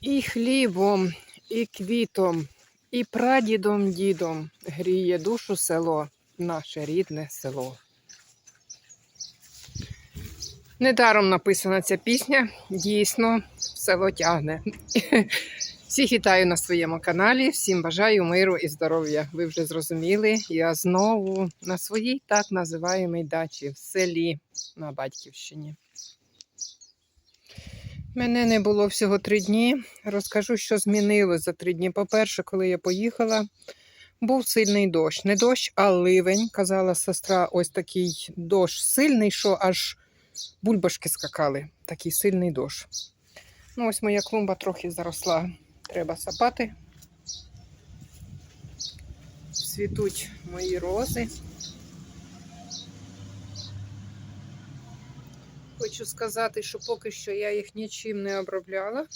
І хлібом, і квітом, і прадідом дідом гріє душу село, наше рідне село. Недаром написана ця пісня, дійсно, село тягне. Всіх вітаю на своєму каналі, всім бажаю миру і здоров'я. Ви вже зрозуміли, я знову на своїй так називаємій дачі в селі на Батьківщині. Мене не було всього три дні. Розкажу, що змінилось за три дні. По-перше, коли я поїхала, був сильний дощ. Не дощ, а ливень. Казала сестра, ось такий дощ сильний, що аж бульбашки скакали. Такий сильний дощ. Ну, ось моя клумба трохи заросла. Треба сапати. Цвітуть мої рози. Хочу сказати, що поки що я їх нічим не обробляла,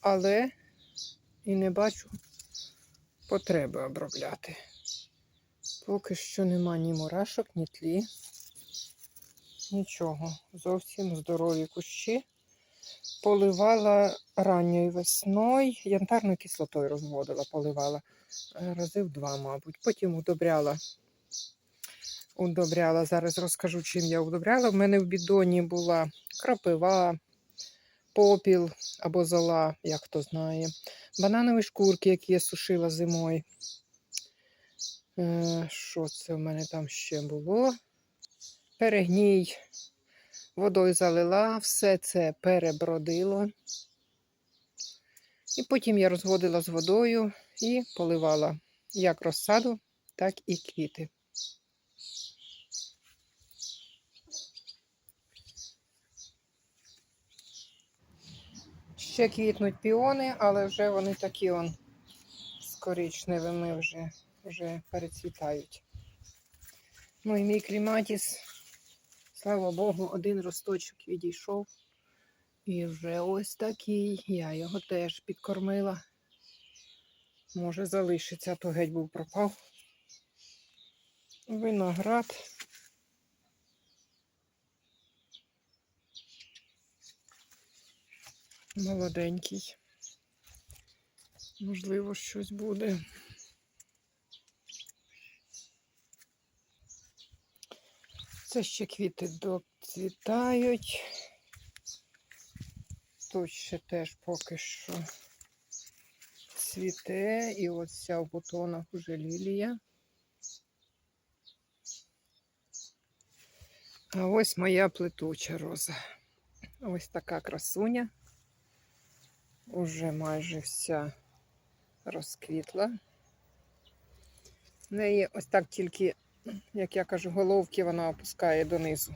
але і не бачу потреби обробляти. Поки що нема ні мурашок, ні тлі, нічого. Зовсім здорові кущі. Поливала ранньою весною, янтарною кислотою розводила, поливала е, разів два, мабуть. Потім удобряла удобряла. Зараз розкажу, чим я удобряла. В мене в бідоні була крапива, попіл або зола, як хто знає. Бананові шкурки, які я сушила зимою. Е, Що це в мене там ще було? Перегній. Водою залила, все це перебродило. І потім я розводила з водою і поливала як розсаду, так і квіти. Ще квітнуть піони, але вже вони такі он з коричневими вже, вже перецвітають. Ну і мій кліматіс, слава Богу, один росточок відійшов. І вже ось такий. Я його теж підкормила. Може залишиться, то геть був пропав. Виноград. Молоденький. Можливо, щось буде. Це ще квіти доцвітають. Тут ще теж поки що цвіте. І от вся в бутонах уже лілія. А ось моя плетуча роза. Ось така красуня. Уже майже вся розквітла. В неї ось так тільки, як я кажу, головки вона опускає донизу.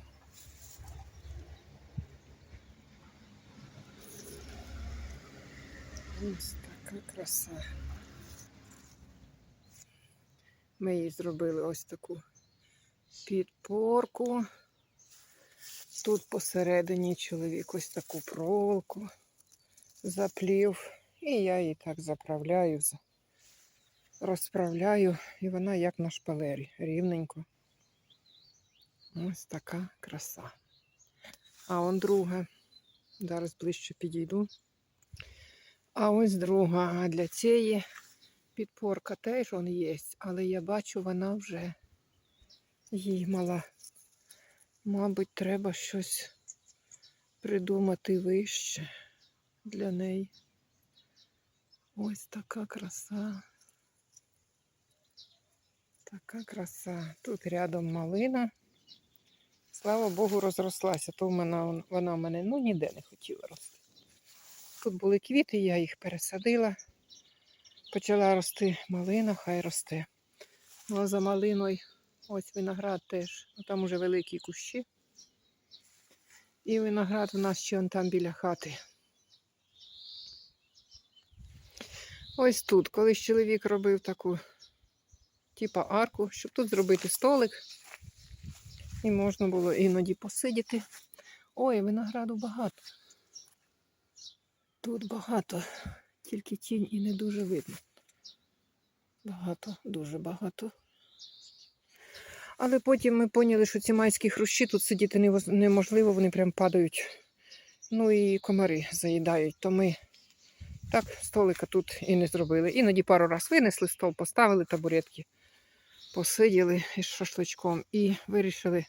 Ось така краса. Ми їй зробили ось таку підпорку. Тут посередині чоловік ось таку проволоку заплів. І я її так заправляю, розправляю, і вона як на шпалері, рівненько. Ось така краса. А он друга. Зараз ближче підійду. А ось друга. Для цієї підпорка теж он є, але я бачу, вона вже їй мала. Мабуть, треба щось придумати вище для неї. Ось така краса. Така краса. Тут рядом малина. Слава Богу, розрослася. То в мене, вона в мене ну, ніде не хотіла рости. Тут були квіти, я їх пересадила. Почала рости малина, хай росте. Ну, а за малиною ось виноград теж. Ну, там уже великі кущі. І виноград у нас ще он там біля хати. Ось тут, колись чоловік робив таку, типа арку, щоб тут зробити столик. І можна було іноді посидіти. Ой, винограду багато. Тут багато, тільки тінь і не дуже видно. Багато, дуже багато. Але потім ми поняли, що ці майські хрущі тут сидіти неможливо, вони прям падають Ну і комари заїдають, то ми так столика тут і не зробили. Іноді пару раз винесли стол, поставили табуретки, посиділи із шашличком і вирішили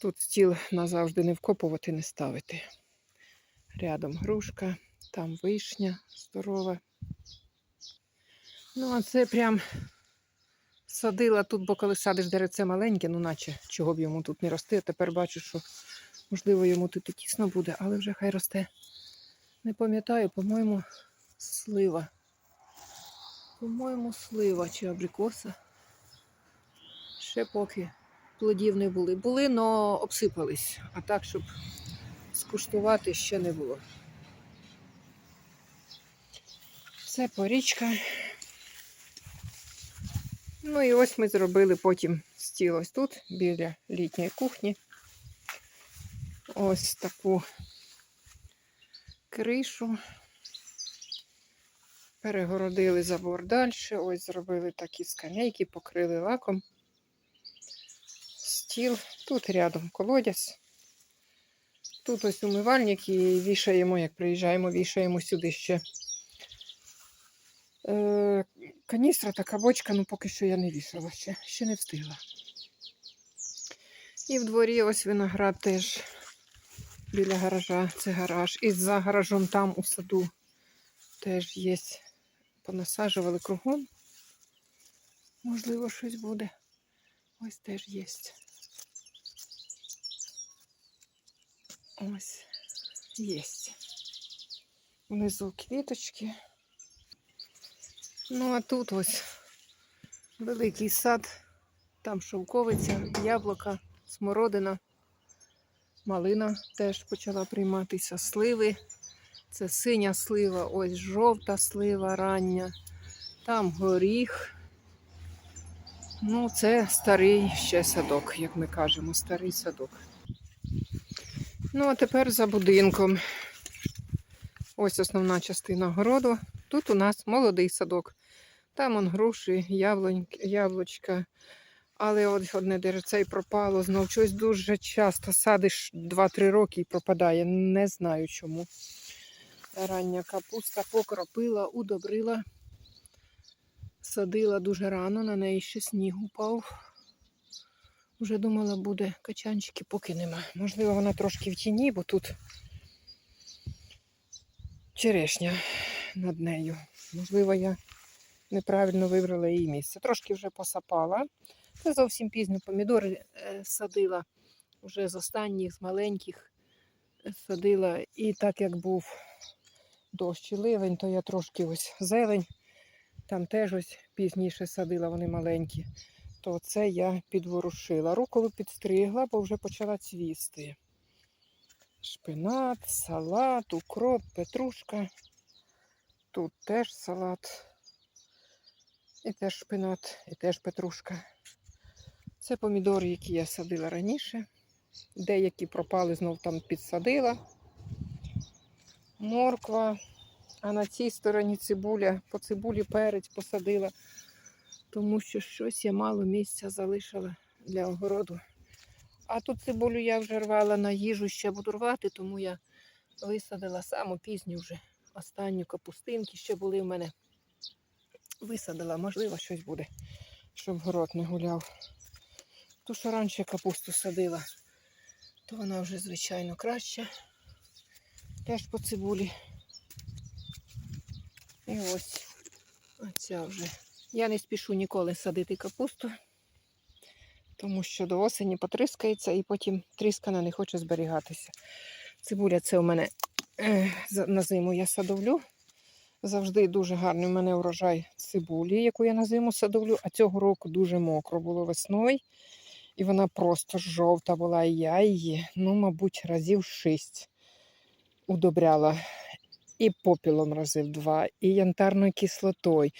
тут стіл назавжди не вкопувати, не ставити. Рядом грушка, там вишня здорова. Ну, а це прям садила тут, бо коли садиш деревце маленьке, ну наче чого б йому тут не рости. А тепер бачу, що можливо йому тут і тісно буде, але вже хай росте. Не пам'ятаю, по-моєму, слива. По-моєму, слива чи абрикоса. Ще поки плодів не були. Були, но обсипались. А так, щоб скуштувати, ще не було. Це порічка. Ну і ось ми зробили потім стіл ось тут, біля літньої кухні. Ось таку кришу. Перегородили забор далі. Ось зробили такі скамейки, покрили лаком. Стіл. Тут рядом колодязь. Тут ось умивальник і вішаємо, як приїжджаємо, вішаємо сюди ще. Е, каністра така бочка, ну поки що я не вішала ще, ще не встигла. І в дворі ось виноград теж біля гаража, це гараж. І за гаражом там у саду теж є. Понасаджували кругом. Можливо, щось буде. Ось теж є. Ось є. Внизу квіточки. Ну, а тут ось великий сад, там шовковиця, яблука, смородина, малина теж почала прийматися, сливи. Це синя слива, ось жовта слива рання, там горіх. Ну, це старий ще садок, як ми кажемо, старий садок. Ну, а тепер за будинком. Ось основна частина городу. Тут у нас молодий садок. Там он груші, яблучка. Але от одне деревце і пропало. Знов щось дуже часто садиш 2-3 роки і пропадає. Не знаю чому. Рання капуста покропила, удобрила. Садила дуже рано, на неї ще сніг упав. Уже думала, буде качанчики, поки нема. Можливо, вона трошки в тіні, бо тут черешня над нею. Можливо, я неправильно вибрала її місце. Трошки вже посапала. Це зовсім пізно помідори е, садила. Вже з останніх, з маленьких е, садила. І так як був дощ і ливень, то я трошки ось зелень. Там теж ось пізніше садила, вони маленькі. То це я підворушила. Руколу підстригла, бо вже почала цвісти. Шпинат, салат, укроп, петрушка. Тут теж салат. І теж шпинат, і теж петрушка. Це помідори, які я садила раніше. Деякі пропали, знов там підсадила. Морква. А на цій стороні цибуля, по цибулі перець посадила, тому що щось я мало місця залишила для огороду. А тут цибулю я вже рвала на їжу, ще буду рвати, тому я висадила саму пізню вже останню капустинки ще були в мене. Висадила, можливо, щось буде, щоб город не гуляв. Ту, що раніше капусту садила, то вона вже, звичайно, краща. Теж по цибулі. І ось оця вже. Я не спішу ніколи садити капусту, тому що до осені потрискається і потім тріскана не хоче зберігатися. Цибуля це у мене е, на зиму я садовлю. Завжди дуже гарний у мене урожай цибулі, яку я на зиму садовлю, а цього року дуже мокро було весною. І вона просто жовта була. І я її, ну, мабуть, разів шість удобряла. І попілом разів два, і янтарною кислотою,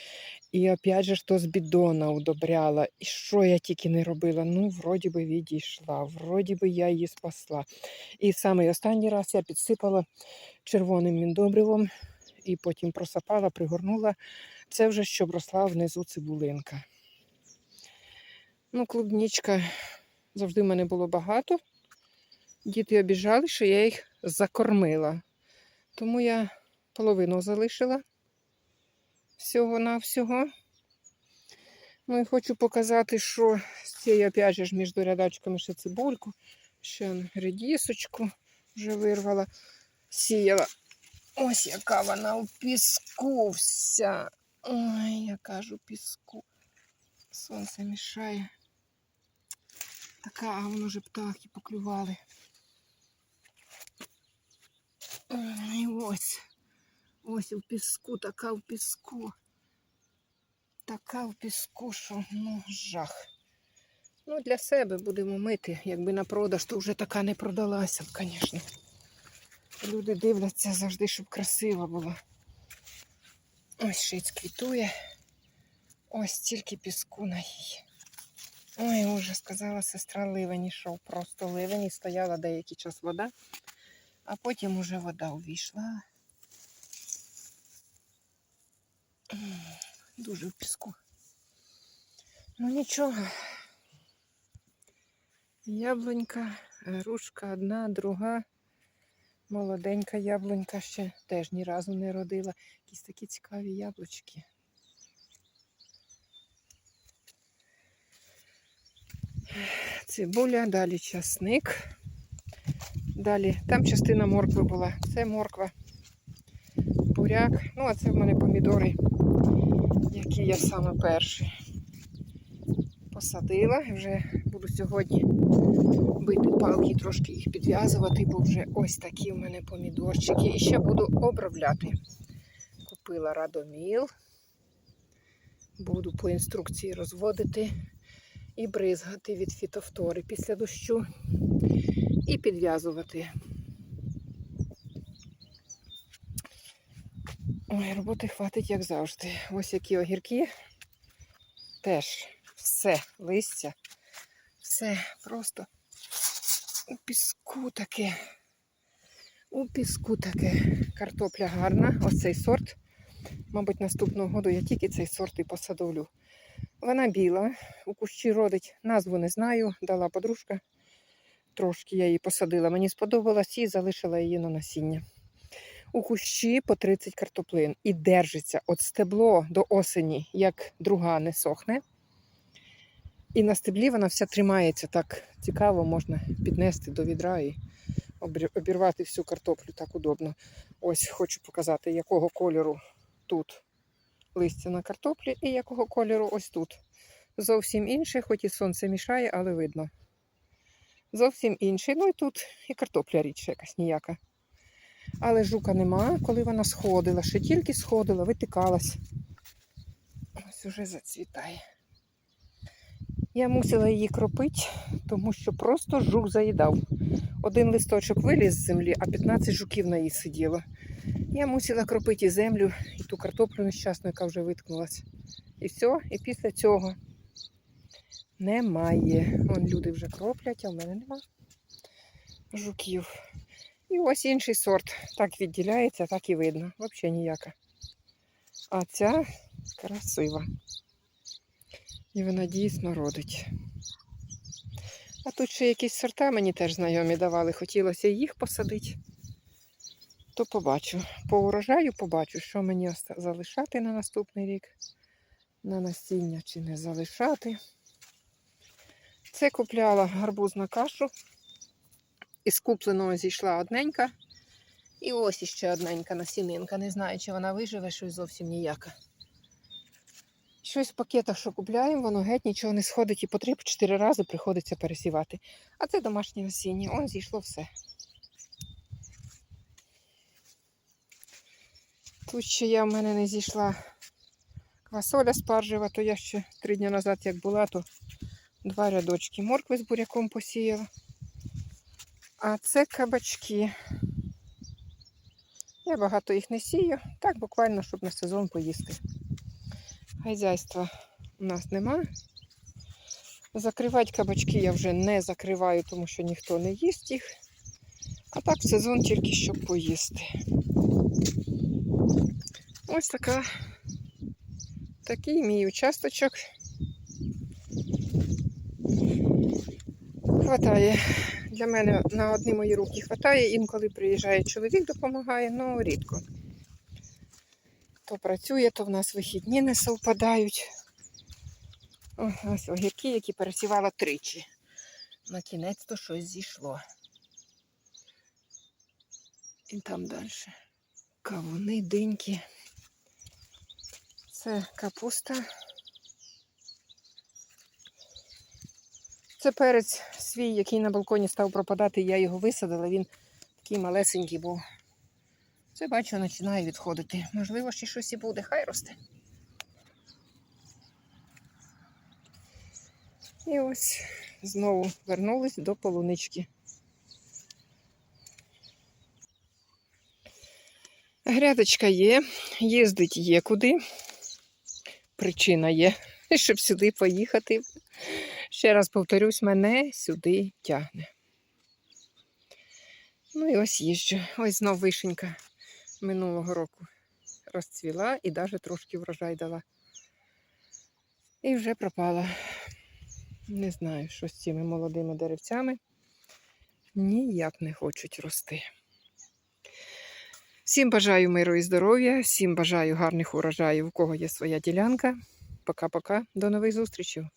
і опять же то з бідона удобряла. І що я тільки не робила? Ну, вроді би відійшла, вроді би я її спасла. І саме останній раз я підсипала червоним міндобривом і потім просапала, пригорнула. Це вже щоб росла внизу цибулинка. Ну, клубнічка завжди в мене було багато. Діти обіжали, що я їх закормила. Тому я половину залишила всього на всього. Ну і хочу показати, що з цією опять же між рядочками ще цибульку, ще редісочку вже вирвала, сіяла. Ось яка вона у піску вся. Ой, я кажу піску. Сонце мішає. Така, а воно вже птахи поклювали. І ось. Ось у піску, така в піску. Така в піску, що ну, жах. Ну, для себе будемо мити. Якби на продаж, то вже така не продалася б, звісно. Люди дивляться завжди, щоб красиво було. Ось шиць квітує. Ось стільки піску на їй. Ой, уже сказала сестра ливень йшов. Просто ливень і стояла деякий час вода, а потім уже вода увійшла. Дуже в піску. Ну нічого. Яблунька, грушка одна, друга. Молоденька яблунька ще теж ні разу не родила. Якісь такі цікаві яблучки. Цибуля, далі часник. Далі там частина моркви була. Це морква, буряк. Ну, а це в мене помідори, які я саме перші посадила. Вже буду сьогодні бити палки, трошки їх підв'язувати, бо вже ось такі в мене помідорчики. І ще буду обробляти. Купила радоміл. Буду по інструкції розводити і бризгати від фітофтори після дощу і підв'язувати. Ой, роботи хватить, як завжди. Ось які огірки. Теж все, листя, все просто у піску таке. У піску таке. Картопля гарна. Ось цей сорт. Мабуть, наступного году я тільки цей сорт і посадовлю. Вона біла, у кущі родить, назву не знаю, дала подружка. Трошки я її посадила. Мені сподобалась і залишила її на насіння. У кущі по 30 картоплин і держиться от стебло до осені, як друга не сохне. І на стеблі вона вся тримається так цікаво, можна піднести до відра і обірвати всю картоплю так удобно. Ось хочу показати, якого кольору тут листя на картоплі і якого кольору ось тут. Зовсім інше, хоч і сонце мішає, але видно. Зовсім інший. Ну і тут і картопля річ якась ніяка. Але жука нема, коли вона сходила, ще тільки сходила, витикалась. Ось уже зацвітає. Я мусила її кропити, тому що просто жук заїдав. Один листочок виліз з землі, а 15 жуків на їй сиділо. Я мусила кропити і землю, і ту картоплю нещасну, яка вже виткнулась. І все, і після цього немає. Вон люди вже кроплять, а в мене нема жуків. І ось інший сорт. Так відділяється, так і видно. Взагалі ніяка. А ця красива. І вона дійсно родить. А тут ще якісь сорта мені теж знайомі давали. Хотілося їх посадити. То побачу. По урожаю побачу, що мені залишати на наступний рік. На насіння чи не залишати. Це купляла гарбузна кашу. Із купленого зійшла одненька. І ось іще одненька насінинка. Не знаю, чи вона виживе, щось зовсім ніяка. Щось в пакетах, що купляємо, воно геть нічого не сходить і по 3-4 рази приходиться пересівати. А це домашнє насіння. Он зійшло все. Тут ще я в мене не зійшла квасоля спаржева, то я ще три дні назад, як була, то два рядочки моркви з буряком посіяла. А це кабачки. Я багато їх не сію, так буквально, щоб на сезон поїсти. Хазяйства у нас нема. Закривати кабачки я вже не закриваю, тому що ніхто не їсть їх. А так в сезон тільки щоб поїсти. Ось така, такий мій участочок. Хватає Для мене на одні мої руки вистачає, інколи приїжджає чоловік, допомагає, ну рідко. То працює, то в нас вихідні не совпадають. Ось огірки, які пересівала тричі. На кінець то щось зійшло. І там далі. Кавуни, диньки. Це капуста. Це перець свій, який на балконі став пропадати, я його висадила, він такий малесенький був. Це бачу, починає відходити. Можливо, ще щось і буде, хай росте. І ось знову вернулись до полунички. Грядочка є, їздить є куди. Причина є, щоб сюди поїхати. Ще раз повторюсь, мене сюди тягне. Ну і ось їжджу. Ось знов вишенька минулого року розцвіла і навіть трошки врожай дала. І вже пропала. Не знаю, що з цими молодими деревцями. Ніяк не хочуть рости. Всім бажаю миру і здоров'я, всім бажаю гарних урожаїв, у кого є своя ділянка. Пока-пока, до нових зустрічей.